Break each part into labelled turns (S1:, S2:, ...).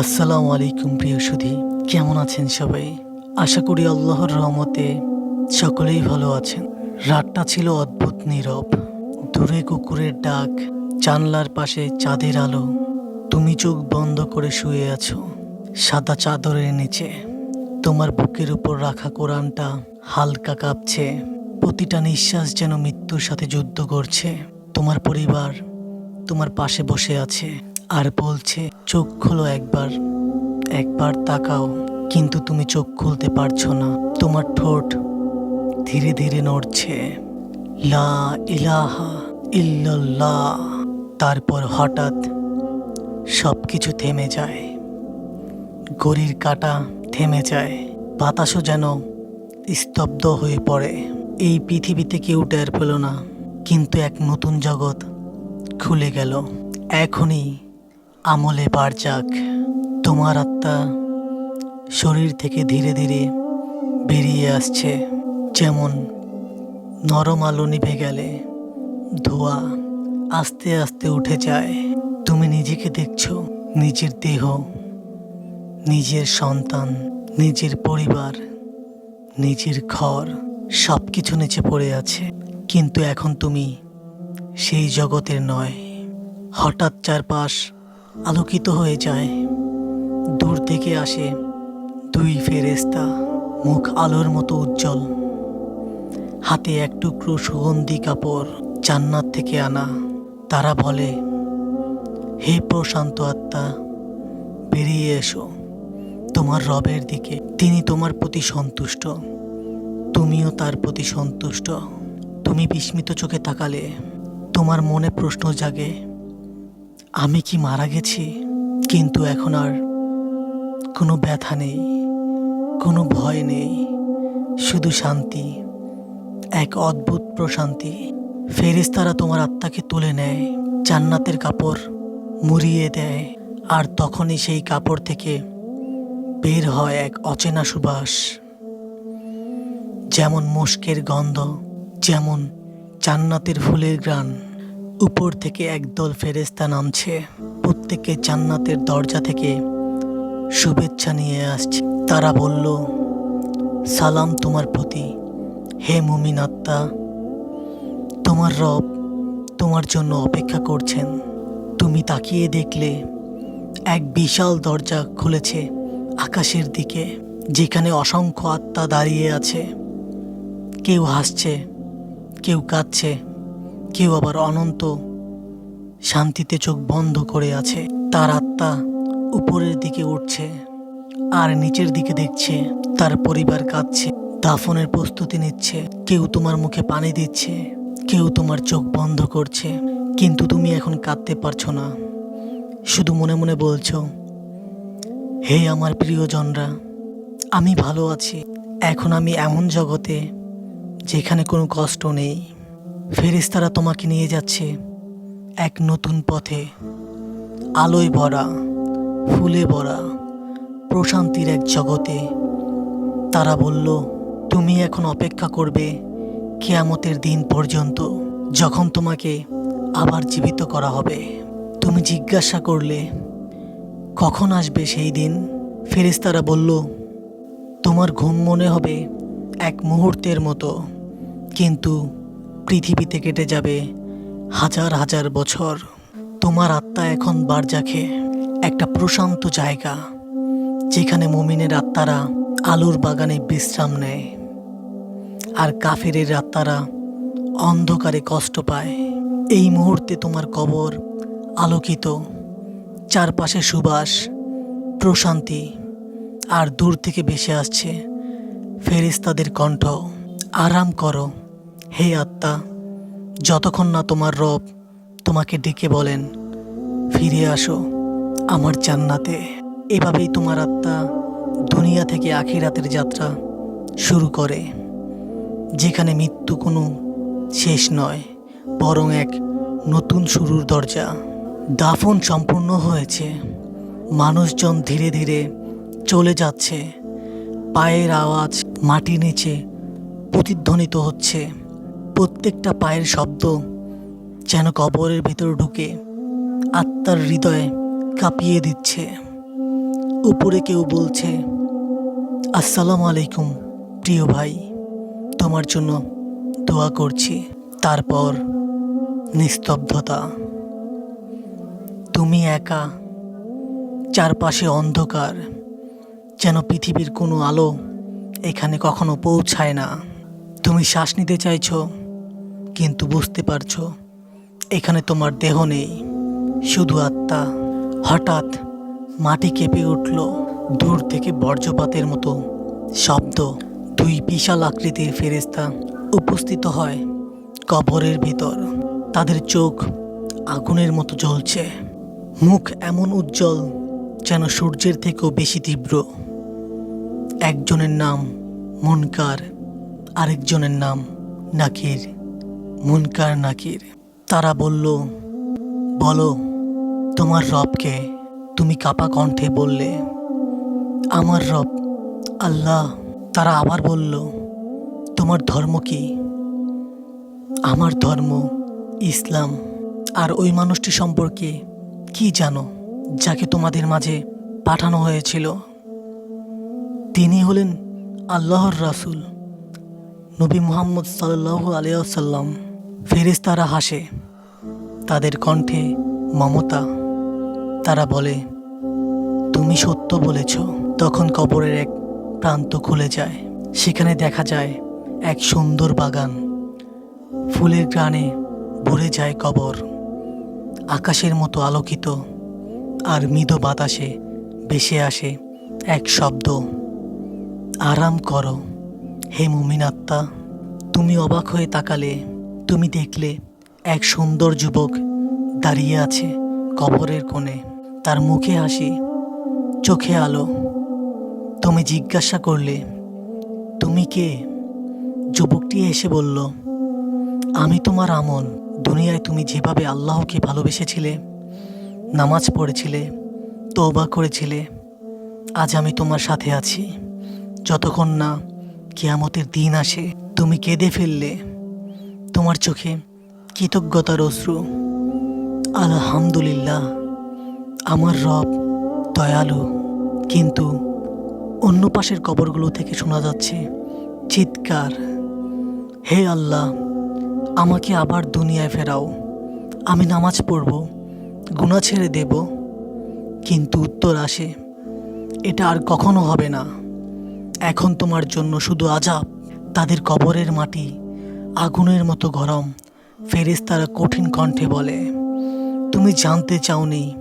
S1: আসসালামু আলাইকুম প্রিয় সুধী, কেমন আছেন সবাই? আশা করি আল্লাহর রহমতে সকলেই ভালো আছেন। রাতটা ছিল অদ্ভুত নীরব। দূরে কুকুরের ডাক, জানলার পাশে চাঁদের আলো। তুমি চোখ বন্ধ করে শুয়ে আছো, সাদা চাদরের নিচে। তোমার বুকের উপর রাখা কোরআনটা হালকা কাঁপছে। প্রতিটা নিঃশ্বাস যেন মৃত্যুর সাথে যুদ্ধ করছে। তোমার পরিবার তোমার পাশে বসে আছে। আর বলছে, চোখ খোলো একবার একবার তাকাও, কিন্তু তুমি চোখ খুলতে পারছ না। তোমার ঠোঁট ধীরে ধীরে নড়ছে। লা ইলাহা ইল্লাল্লাহ। তারপর হঠাৎ সব কিছু থেমে যায়। ঘড়ির কাটা থেমে যায়। বাতাসও যেন স্তব্ধ হয়ে পড়ে। এই পৃথিবীতে কেউ টের পেল না, কিন্তু এক নতুন জগৎ খুলে গেল। এখনই আমলে বার যাক। তোমার আত্মা শরীর থেকে ধীরে ধীরে বেরিয়ে আসছে। যেমন নরম আলো নিভে গেলে ধোয়া আস্তে আস্তে উঠে যায়। তুমি নিজেকে দেখছ, নিজের দেহ, নিজের সন্তান, নিজের পরিবার, নিজের ঘর সব কিছু নিচে পড়ে আছে। কিন্তু এখন তুমি সেই জগতের নয়। হঠাৎ চারপাশ আলোকিত হয়ে যায়। দূর থেকে আসে দুই ফেরেস্তা মুখ আলোর মতো উজ্জ্বল। হাতে এক টুকরো সুগন্ধি কাপড় জান্নাত থেকে আনা। তারা বলে, হে প্রশান্ত আত্মা, বেরিয়ে এসো। তোমার রবের দিকে, তিনি তোমার প্রতি সন্তুষ্ট। তুমিও তার প্রতি সন্তুষ্ট। তুমি বিস্মিত চোখে তাকালে, তোমার মনে প্রশ্ন জাগে আমি কি মারা গেছি? কিন্তু এখন আর কোনো ব্যথা নেই, কোনো ভয় নেই, শুধু শান্তি, এক অদ্ভুত প্রশান্তি। ফেরেশতারা তোমার আত্মাকে তুলে নেয়, জান্নাতের কাপড় মুড়িয়ে দেয়, আর তখনই সেই কাপড় থেকে বের হয় এক অচেনা সুবাস। যেমন মুশকের গন্ধ, যেমন জান্নাতের ফুলের গ্রান উপর থেকে একদল ফেরেস্তা নামছে। প্রত্যেকে জান্নাতের দরজা থেকে শুভেচ্ছা নিয়ে আসছে। তারা বলল, সালাম তোমার প্রতি। হে মুমিন আত্মা, তোমার রব তোমার জন্য অপেক্ষা করছেন। তুমি তাকিয়ে দেখলে এক বিশাল দরজা খুলেছে আকাশের দিকে, যেখানে অসংখ্য আত্মা দাঁড়িয়ে আছে। কেউ হাসছে, কেউ কাঁদছে। কেউ আবার অনন্ত, শান্তিতে চোখ বন্ধ করে আছে। তার আত্মা উপরের দিকে উঠছে আর নিচের দিকে দেখছে। তার পরিবার কাঁদছে, দাফনের প্রস্তুতি নিচ্ছে। কেউ তোমার মুখে পানি দিচ্ছে, কেউ তোমার চোখ বন্ধ করছে। কিন্তু তুমি এখন কাঁদতে পারছ না। শুধু মনে মনে বলছো, হে আমার প্রিয়জনরা, আমি ভালো আছি। এখন আমি এমন জগতে যেখানে কোনো কষ্ট নেই। ফেরেশতারা তোমাকে নিয়ে যাচ্ছে এক নতুন পথে। আলোয় ভরা, ফুলে ভরা, প্রশান্তির এক জগতে। তারা বলল, তুমি এখন অপেক্ষা করবে কেয়ামতের দিন পর্যন্ত, যখন তোমাকে আবার জীবিত করা হবে। তুমি জিজ্ঞাসা করলে, কখন আসবে সেই দিন? ফেরেশতারা বলল, তোমার ঘুম মনে হবে এক মুহূর্তের মতো। কিন্তু পৃথিবীতে কেটে যাবে। হাজার হাজার বছর। তোমার আত্মা এখন বারজাখে একটা প্রশান্ত জায়গা, যেখানে মমিনের আত্মারা আলুর বাগানে বিশ্রাম নেয়। আর কাফেরের আত্মারা অন্ধকারে কষ্ট পায়। এই মুহূর্তে তোমার কবর আলোকিত, চারপাশে সুবাস, প্রশান্তি, আর দূর থেকে ভেসে আসছে ফেরেশতাদের কণ্ঠ। আরাম করো। হে আত্মা, যতক্ষণ না তোমার রব তোমাকে ডেকে বলেন, ফিরে আসো আমার জান্নাতে। এভাবেই তোমার আত্মা দুনিয়া থেকে আখিরাতের যাত্রা শুরু করে, যেখানে মৃত্যু কোনো শেষ নয়, বরং এক নতুন শুরুর দরজা। দাফন সম্পূর্ণ হয়েছে, মানুষজন ধীরে ধীরে চলে যাচ্ছে, পায়ের আওয়াজ মাটি নিচে প্রতিধ্বনিত হচ্ছে। প্রত্যেকটা পায়ের শব্দ যেন কবরের ভেতর ঢুকে আত্মার হৃদয় কাঁপিয়ে দিচ্ছে। উপরে কেউ বলছে, আসসালামু আলাইকুম প্রিয় ভাই, তোমার জন্য দোয়া করছি। তারপর নিস্তব্ধতা। তুমি একা, চারপাশে অন্ধকার, যেন পৃথিবীর কোনো আলো এখানে কখনো পৌঁছায় না। তুমি শ্বাস নিতে চাইছো কিন্তু বুঝতে পারছ, এখানে তোমার দেহ নেই, শুধু আত্মা। হঠাৎ মাটি কেঁপে উঠল, দূর থেকে বর্জ্যপাতের মতো শব্দ। দুই বিশাল আকৃতির ফেরেস্তা উপস্থিত হয় কবরের ভিতর। তাদের চোখ আগুনের মতো জ্বলছে। মুখ এমন উজ্জ্বল যেন সূর্যের থেকেও বেশি তীব্র। একজনের নাম মুনকার, আরেকজনের নাম নাকির। মুনকার নাকির। তারা বলল, বলো, তোমার রবকে তুমি কাপা কণ্ঠে বললে, আমার রব আল্লাহ। তারা আবার বলল, তোমার ধর্ম কি? আমার ধর্ম ইসলাম। আর ওই মানুষটি সম্পর্কে কি জানো, যাকে তোমাদের মাঝে পাঠানো হয়েছিল? তিনি হলেন আল্লাহর রাসূল, নবী মুহাম্মদ সাল্লাহ আলিয়াল্লাম ফেরেশতারা হাসে, তাদের কণ্ঠে মমতা। তারা বলে, তুমি সত্য বলেছ। তখন কবরের এক প্রান্ত খুলে যায়। সেখানে দেখা যায় এক সুন্দর বাগান। ফুলের গ্রানে ভরে যায় কবর। আকাশের মতো আলোকিত আর মৃদু বাতাসে ভেসে আসে এক শব্দ। আরাম করো, হে মুমিন আত্মা, তুমি অবাক হয়ে তাকালে তুমি দেখলে এক সুন্দর যুবক দাঁড়িয়ে আছে কবরের কোণে। তার মুখে হাসি, চোখে আলো। তুমি জিজ্ঞাসা করলে, তুমি কে? যুবকটি এসে বলল, আমি তোমার আমল। দুনিয়ায় তুমি যেভাবে আল্লাহকে ভালোবেসেছিলে, নামাজ পড়েছিলে, তওবা করেছিলে, আজ আমি তোমার সাথে আছি। যতক্ষণ না কিয়ামতের দিন আসে, তুমি কেঁদে ফেললে। তোমার চোখে কৃতজ্ঞতার অশ্রু। আলহামদুলিল্লাহ, আমার রব দয়ালু। কিন্তু অন্য পাশের কবরগুলো থেকে শোনা যাচ্ছে চিৎকার। হে আল্লাহ, আমাকে আবার দুনিয়ায় ফেরাও। আমি নামাজ পড়ব গুণা ছেড়ে দেব। কিন্তু উত্তর আসে, এটা আর কখনো হবে না। এখন তোমার জন্য শুধু আজাব, তাদের কবরের মাটি আগুনের মতো গরম, ফেরেশতারা কঠিন কণ্ঠে বলে, তুমি জানতে চাওনি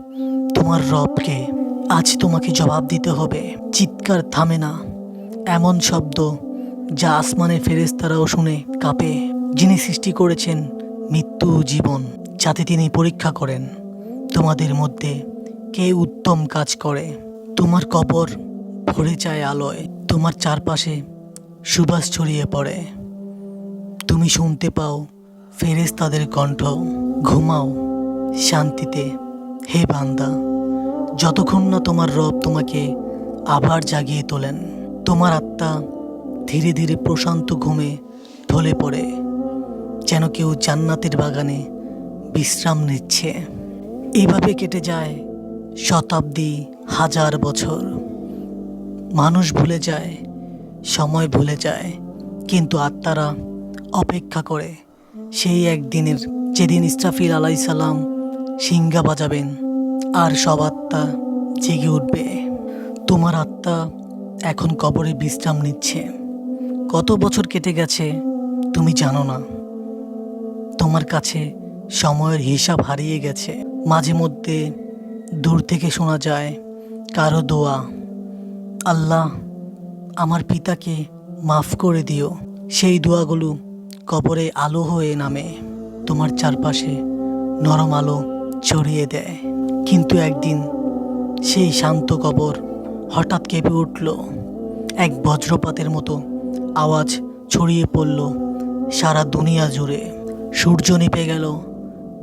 S1: তোমার রবকে, আজ তোমাকে জবাব দিতে হবে। চিৎকার থামে না। এমন শব্দ যা আসমানের ফেরেশতারাও শুনে কাঁপে। যিনি সৃষ্টি করেছেন মৃত্যু জীবন, যাতে তিনি পরীক্ষা করেন, তোমাদের মধ্যে কে উত্তম কাজ করে? তোমার কবর ভরে যায় আলোয়, তোমার চারপাশে সুবাস ছড়িয়ে পড়ে। তুমি শুনতে পাও ফেরেস তাদের কণ্ঠ। ঘুমাও, শান্তিতে। হে বান্দা, যতক্ষণ না তোমার রব তোমাকে আবার জাগিয়ে তোলেন, তোমার আত্মা ধীরে ধীরে প্রশান্ত ঘুমে ঢলে পড়ে, যেন কেউ জান্নাতের বাগানে বিশ্রাম নিচ্ছে। এভাবে কেটে যায় শতাব্দী, হাজার বছর। মানুষ ভুলে যায়, সময় ভুলে যায়, কিন্তু আত্মারা অপেক্ষা করে। সেই একদিনের যেদিন ইসরাফিল আলাই সালাম সিঙ্গা বাজাবেন, আর সব আত্মা জেগে উঠবে। তোমার আত্মা এখন কবরে বিশ্রাম নিচ্ছে। কত বছর কেটে গেছে তুমি জানো না। তোমার কাছে সময়ের হিসাব হারিয়ে গেছে। মাঝে মধ্যে দূর থেকে শোনা যায়, কারও দোয়া, আল্লাহ, আমার পিতাকে মাফ করে দিও। সেই দোয়াগুলো কবরে আলো হয়ে নামে। তোমার চারপাশে নরম আলো ছড়িয়ে দেয়। কিন্তু একদিন সেই শান্ত কবর হঠাৎ কেঁপে উঠল। এক বজ্রপাতের মতো আওয়াজ ছড়িয়ে পড়ল সারা দুনিয়া জুড়ে। সূর্য নিপে গেল,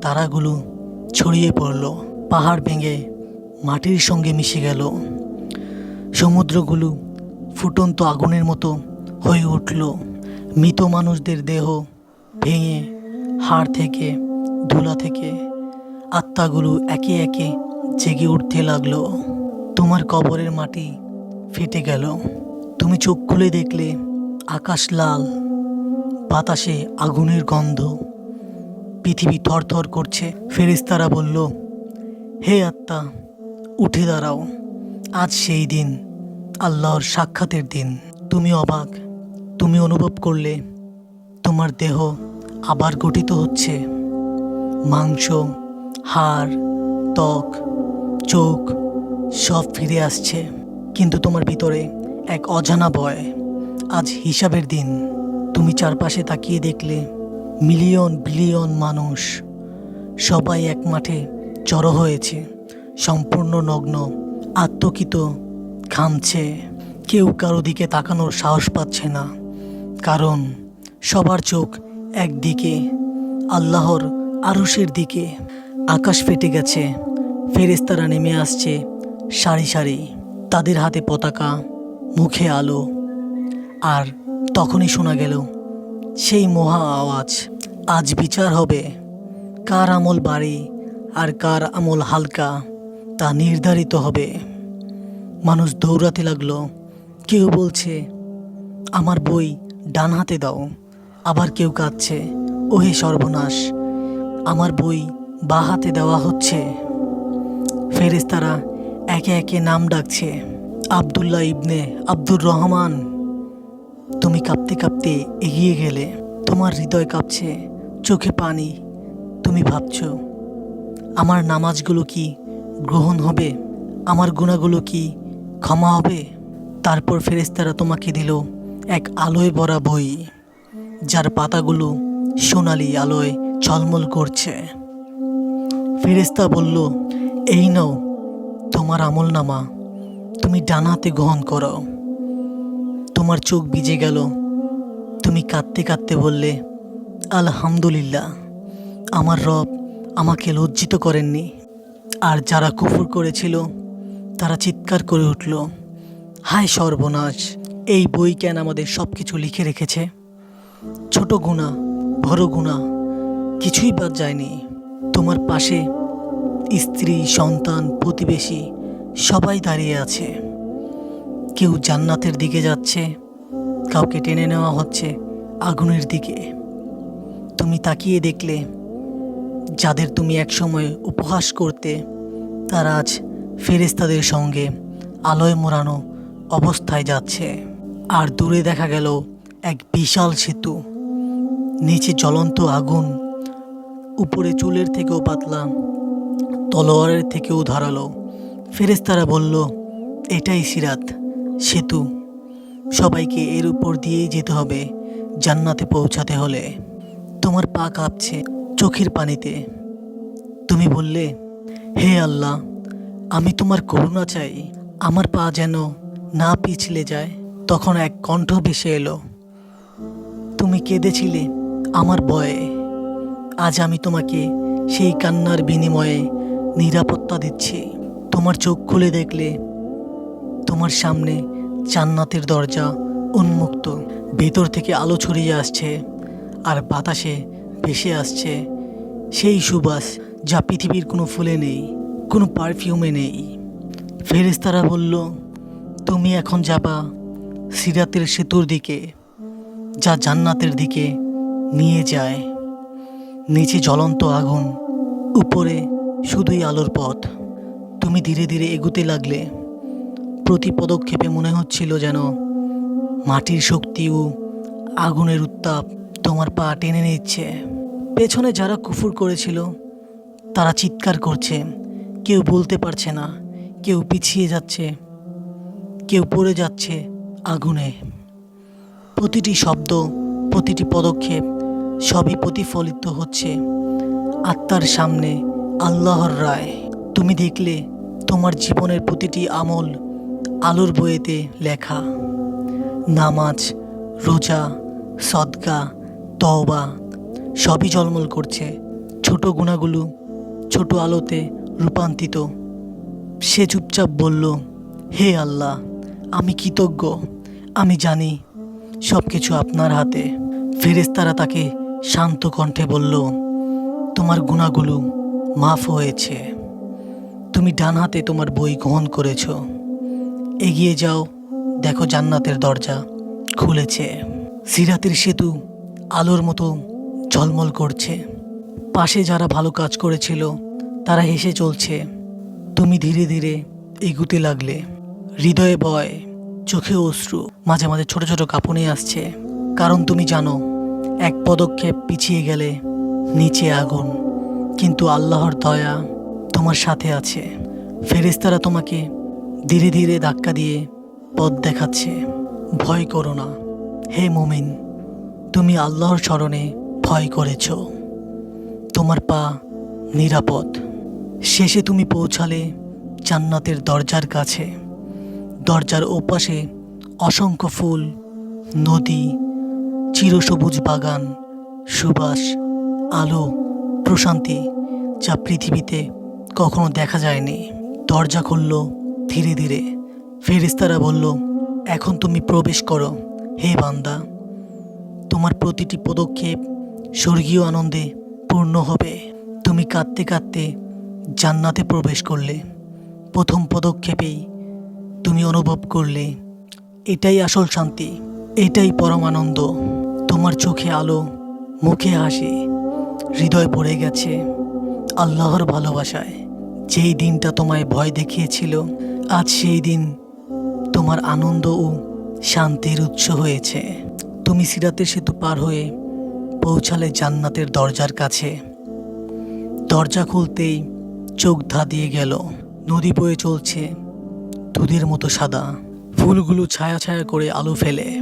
S1: তারাগুলো ছড়িয়ে পড়ল, পাহাড় ভেঙে মাটির সঙ্গে মিশে গেল। সমুদ্রগুলো ফুটন্ত আগুনের মতো হয়ে উঠল। মৃত মানুষদের দেহ ভেঙে, হাড় থেকে ধুলা থেকে আত্মাগুলো একে একে জেগে উঠতে লাগল। তোমার কবরের মাটি ফেটে গেল। তুমি চোখ খুলে দেখলে আকাশ লাল, বাতাসে আগুনের গন্ধ। পৃথিবী থরথর করছে। ফেরিস্তারা বলল, হে আত্মা, উঠে দাঁড়াও। আজ সেই দিন, আল্লাহর সাক্ষাতের দিন। তুমি অবাক তুমি অনুভব করলে তোমার দেহ আবার গঠিত হচ্ছে। মাংস, হাড়, ত্বক, চোখ সব ফিরে আসছে। কিন্তু তোমার ভিতরে এক অজানা ভয়। আজ হিসাবের দিন। তুমি চারপাশে তাকিয়ে দেখলে মিলিয়ন বিলিয়ন মানুষ সবাই এক মাঠে জড়ো হয়েছে। সম্পূর্ণ নগ্ন আত্মকিত খামছে। কেউ কারও দিকে তাকানোর সাহস পাচ্ছে না। কারণ সবার চোখ একদিকে, আল্লাহর আরশের দিকে। আকাশ ফেটে গেছে ফেরেস্তারা নেমে আসছে সারি সারি। তাদের হাতে পতাকা, মুখে আলো। আর তখনই শোনা গেল, সেই মহা আওয়াজ, আজ বিচার হবে। কার আমল বাড়ি আর কার আমল হালকা, তা নির্ধারিত হবে। মানুষ দৌড়াতে লাগল। কেউ বলছে, আমার বই ডান হাতে দাও। আবার কেউ কাঁদছে, ওহে সর্বনাশ, আমার বই বা হাতে দেওয়া হচ্ছে? ফেরেস্তারা একে একে নাম ডাকছে, আবদুল্লাহ ইবনে আব্দুর রহমান, তুমি কাঁপতে কাঁপতে এগিয়ে গেলে, তোমার হৃদয় কাঁপছে, চোখে পানি, তুমি ভাবছ, আমার নামাজগুলো কি গ্রহণ হবে? আমার গুণাগুলো কি ক্ষমা হবে? তারপর ফেরেস্তারা তোমাকে দিল এক আলোয় ভরা বই, যার পাতাগুলো সোনালি আলোয় ঝলমল করছে। ফেরেস্তা বলল, এই নাও, তোমার আমল নামা তুমি ডান হাতে গ্রহণ করো। তোমার চোখ ভিজে গেল। তুমি কাঁদতে কাঁদতে বললে, আলহামদুলিল্লাহ, আমার রব আমাকে লজ্জিত করেননি। আর যারা কুফুর করেছিল, তারা চিৎকার করে উঠল, হায় সর্বনাশ এই বই কেন আমাদের সব কিছু লিখে রেখেছে? ছোট গুণা, বড় গুণা, কিছুই বাদ যায়নি। তোমার পাশে স্ত্রী, সন্তান, প্রতিবেশী সবাই দাঁড়িয়ে আছে। কেউ জান্নাতের দিকে যাচ্ছে, কাউকে টেনে নেওয়া হচ্ছে আগুনের দিকে। তুমি তাকিয়ে দেখলে, যাদের তুমি একসময় উপহাস করতে, তারা আজ ফেরেস্তাদের সঙ্গে আলোয় মোড়ানো অবস্থায় যাচ্ছে। আর দূরে দেখা গেল এক বিশাল সেতু। নিচে জ্বলন্ত আগুন, উপরে চুলের থেকেও পাতলা, তলোয়ারের থেকেও ধারালো। ফেরেস্তারা বলল, এটাই সিরাত, সেতু। সবাইকে এর উপর দিয়েই যেতে হবে, জান্নাতে পৌঁছাতে হলে। তোমার পা কাঁপছে চোখের পানিতে। তুমি বললে, হে আল্লাহ, আমি তোমার করুণা চাই। আমার পা যেন না পিছলে যায়। তখন এক কণ্ঠ ভেসে এলো, তুমি কেঁদেছিলে আমার ভয়ে। আজ আমি তোমাকে সেই কান্নার বিনিময়ে নিরাপত্তা দিচ্ছি। তোমার চোখ খুলে দেখলে তোমার সামনে জান্নাতের দরজা উন্মুক্ত। ভেতর থেকে আলো ছড়িয়ে আসছে আর বাতাসে ভেসে আসছে। সেই সুবাস যা পৃথিবীর কোনো ফুলে নেই, কোনো পারফিউমে নেই। ফেরেস্তারা বলল, তুমি এখন যাবা সিরাতের সেতুর দিকে, যা জান্নাতের দিকে নিয়ে যায়। নিচে জ্বলন্ত আগুন, উপরে শুধুই আলোর পথ। তুমি ধীরে ধীরে এগুতে লাগলে। প্রতি পদক্ষেপে মনে হচ্ছিল যেন মাটির শক্তি ও আগুনের উত্তাপ তোমার পা টেনে নিচ্ছে। পেছনে যারা কুফুর করেছিল, তারা চিৎকার করছে। কেউ বলতে পারছে না, কেউ পিছিয়ে যাচ্ছে, কেউ পড়ে যাচ্ছে আগুনে। প্রতিটি শব্দ, প্রতিটি পদক্ষেপ সবই প্রতিফলিত হচ্ছে আত্মার সামনে আল্লাহর রায়। তুমি দেখলে তোমার জীবনের প্রতিটি আমল আলোর বইয়েতে লেখা। নামাজ, রোজা, সদকা, তওবা সবই জলমল করছে। ছোট গুণাগুলো ছোট আলোতে রূপান্তরিত। সে চুপচাপ বলল, হে আল্লাহ আমি কৃতজ্ঞ, আমি জানি সব কিছু আপনার হাতে। ফেরেস্তারা তাকে শান্ত কণ্ঠে বলল, তোমার গুণাগুলো মাফ হয়েছে। তুমি ডান হাতে তোমার বই গ্রহণ করেছ। এগিয়ে যাও, দেখো জান্নাতের দরজা খুলেছে। সিরাতের সেতু আলোর মতো ঝলমল করছে। পাশে যারা ভালো কাজ করেছিল, তারা হেসে চলছে। তুমি ধীরে ধীরে এগুতে লাগলে। হৃদয়ে ভয় চোখে অশ্রু, মাঝে মাঝে ছোট ছোট কাঁপুনি আসছে। কারণ তুমি জানো, এক পদক্ষেপ পিছিয়ে গেলে নিচে আগুন। কিন্তু আল্লাহর দয়া তোমার সাথে আছে। ফেরেশতারা তোমাকে ধীরে ধীরে ধাক্কা দিয়ে পথ দেখাচ্ছে। ভয় করো না। হে মুমিন, তুমি আল্লাহর স্মরণে ভয় করেছ। তোমার পা নিরাপদ। শেষে তুমি পৌঁছালে জান্নাতের দরজার কাছে। দরজার ওপাশে অসংখ্য ফুল, নদী, চিরসবুজ বাগান, সুবাস, আলো, প্রশান্তি যা পৃথিবীতে কখনো দেখা যায়নি। দরজা খুলল ধীরে ধীরে। ফেরিস্তারা বলল, এখন তুমি প্রবেশ করো, হে বান্দা। তোমার প্রতিটি পদক্ষেপ স্বর্গীয় আনন্দে পূর্ণ হবে। তুমি কাঁদতে কাঁদতে জান্নাতে প্রবেশ করলে। প্রথম পদক্ষেপেই তুমি অনুভব করলে, এটাই আসল শান্তি, এটাই পরম আনন্দ তোমার চোখে আলো, মুখে হাসি, হৃদয় পড়ে গেছে আল্লাহর ভালোবাসায়। যেই দিনটা তোমায় ভয় দেখিয়েছিল, আজ সেই দিন তোমার আনন্দ ও শান্তির উৎস হয়েছে। তুমি সিরাতের সেতু পার হয়ে পৌঁছালে জান্নাতের দরজার কাছে। দরজা খুলতেই চোখ ধা দিয়ে গেল, নদী বয়ে চলছে দুধের মতো সাদা। ফুলগুলো ছায়া ছায়া করে আলো ফেলে।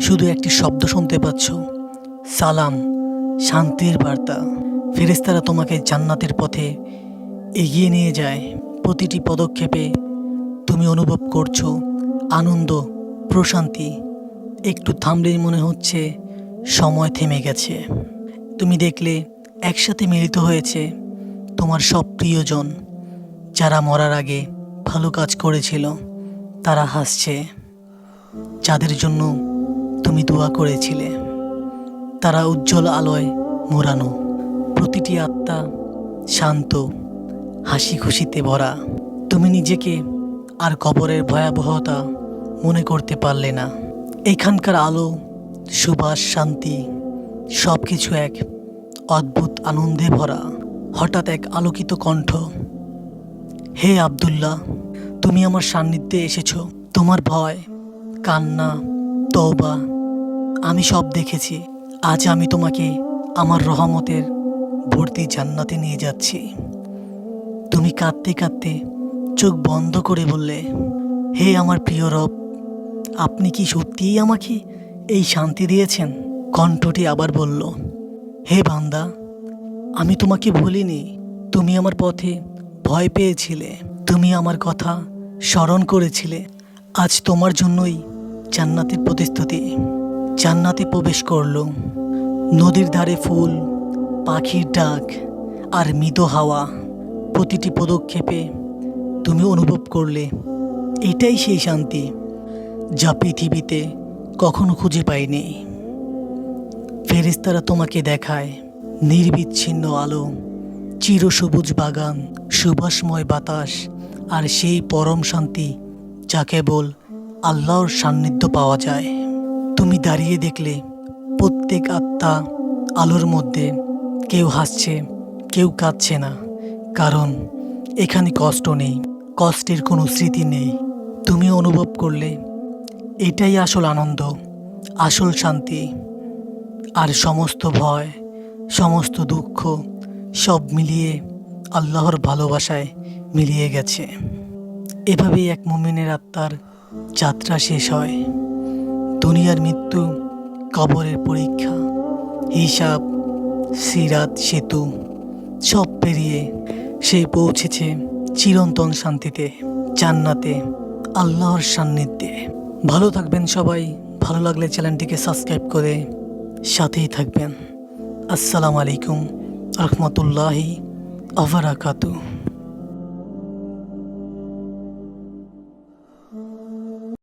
S1: শুধু একটি শব্দ শুনতে পাচ্ছ। সালাম, শান্তির বার্তা। ফেরেস্তারা তোমাকে জান্নাতের পথে এগিয়ে নিয়ে যায়। প্রতিটি পদক্ষেপে তুমি অনুভব করছ আনন্দ, প্রশান্তি। একটু থামলেই মনে হচ্ছে সময় থেমে গেছে। তুমি দেখলে একসাথে মিলিত হয়েছে তোমার সব প্রিয়জন, যারা মরার আগে ভালো কাজ করেছিল। তারা হাসছে। যাদের জন্য তুমি দোয়া করেছিলে। তারা উজ্জ্বল আলোয় মোড়ানো। প্রতিটি আত্মা শান্ত হাসি খুশিতে ভরা। তুমি নিজেকে আর কবরের ভয়াবহতা মনে করতে পারলে না। এখানকার আলো, সুবাস, শান্তি সব কিছু এক অদ্ভুত আনন্দে ভরা। হঠাৎ এক আলোকিত কণ্ঠ হে আব্দুল্লাহ, তুমি আমার সান্নিধ্যে এসেছ। তোমার ভয়, কান্না, তওবা, আমি সব দেখেছি। আজ আমি তোমাকে আমার রহমতের ভর্তি জান্নাতে নিয়ে যাচ্ছি। তুমি কাঁদতে কাঁদতে চোখ বন্ধ করে বললে, হে আমার প্রিয় রব, আপনি কি সত্যিই আমাকে এই শান্তি দিয়েছেন? কণ্ঠটি আবার বলল, হে বান্দা, আমি তোমাকে ভুলিনি। তুমি আমার পথে ভয় পেয়েছিলে। তুমি আমার কথা স্মরণ করেছিলে। আজ তোমার জন্যই জান্নাতের প্রতিস্তুতি জান্নাতে প্রবেশ করল। নদীর ধারে ফুল, পাখির ডাক আর মৃদু হাওয়া। প্রতিটি পদক্ষেপে তুমি অনুভব করলে, এটাই সেই শান্তি যা পৃথিবীতে কখনো খুঁজে পাইনি। ফেরেশতারা তোমাকে দেখায়, নির্বিচ্ছিন্ন আলো চিরসবুজ বাগান সুবাসময় বাতাস আর সেই পরম শান্তি যা কেবল আল্লাহর সান্নিধ্য পাওয়া যায়। তুমি দাঁড়িয়ে দেখলে প্রত্যেক আত্মা আলোর মধ্যে কেউ হাসছে, কেউ কাঁদছে না। কারণ এখানে কষ্ট নেই, কষ্টের কোনো স্মৃতি নেই। তুমি অনুভব করলে এটাই আসল আনন্দ, আসল শান্তি। আর সমস্ত ভয়, সমস্ত দুঃখ সব মিলিয়ে আল্লাহর ভালোবাসায় মিলিয়ে গেছে। এভাবেই এক মুমিনের আত্মার যাত্রা শেষ হয়। দুনিয়ার মৃত্যু, কবরের পরীক্ষা, হিসাব, সিরাত, সেতু, সব পেরিয়ে সে পৌঁছেছে চিরন্তন শান্তিতে, জান্নাতে, আল্লাহর সান্নিধ্যে। ভালো থাকবেন সবাই। ভালো লাগলে চ্যানেলটিকে সাবস্ক্রাইব করে সাথেই থাকবেন। আসসালামু আলাইকুম। রহমতুল্লাহি আবরাকাতু।